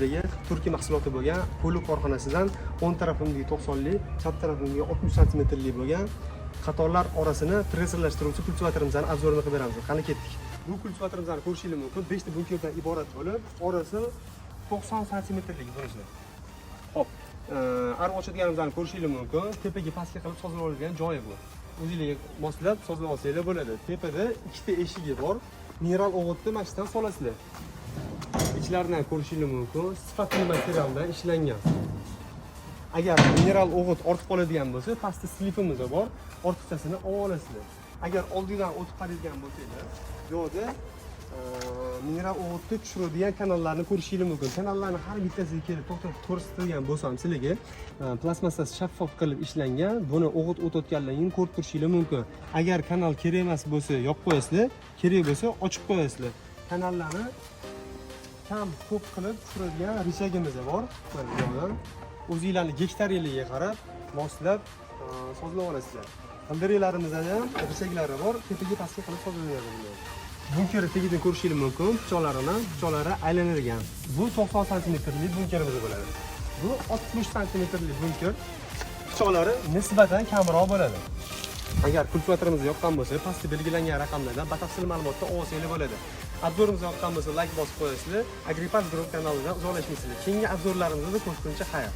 ichidagi turkiy mahsuloti bo'lgan pulu korxonasidan o'ng tarafimizga to'qsonlik chap tarafimizga oltmish santimetrli bo'lgan qatorlar orasini presorlashtiruvchi kultivatorimizni obzorini qilib beramiz qani ketdik bu kultivatorimizni ko'rishingiz mumkin beshta bunkerdan iborat bo'lib orasi to'qson santimetrlik bunisi Hop, eh, arv ochadiganimizni ko'rishingiz mumkin. Tepaga pastga qilib sozlab olingan joyi bu. o'zinglarga moslab sozlab olsanglar bo'ladi. Tepada ikkita eshigi bor. Mineral o'g'itni mana shu yerdan solasizlar. Ichlaridan ko'rishingiz mumkin. Sifatli materialdan ishlangan. Agar mineral o'g'it ortib qoladigan bo'lsa, pastda slipimiz bor. Ortiqchasini olib olasizlar. Agar oldidan o'tib qaraydigan bo'lsanglar, bu yerda mineral o'g'itni tushiradigan kanallarni ko'rishingiz mumkin kanallarni har bittasiga kelib to'xtatib ko'rsatilgan bo'lsam sizlarga e, plastmassasi shaffof qilib ishlangan buni o'g'it o'tayotgandan keyin ko'rib turishingiz mumkin agar kanal kerak emas bo'lsa yopib qo'yasizlar kerak bo'lsa ochib qo'yasizlar kam ko'p qilib tushiradigan rechagimiz bor. Mana bu yerdan o'zinglarni gektarligiga qarab moslab e, sozlab olasizlar. G'ildiraklarimizni ham rechaglari bor. Tepaga pastga qilib sozlanadi bular bunkerni tagidan ko'rishingiz mumkin. Pichoqlarini pichoqlari aylanadigan. Bu 90 santimetrli bunkerimiz bo'ladi. Bu 60 santimetrli bunker pichoqlari nisbatan kamroq bo'ladi. Agar kultivatorimiz yoqqan bo'lsa pastda belgilangan raqamlardan batafsil ma'lumotni olsanglar bo'ladi obzorimiz yoqqan bo'lsa layk bosib qo'yasizlar. Agripar Group kanalidan uzoqlashmaysizlar keyingi obzorlarimizda ko'rishguncha xayr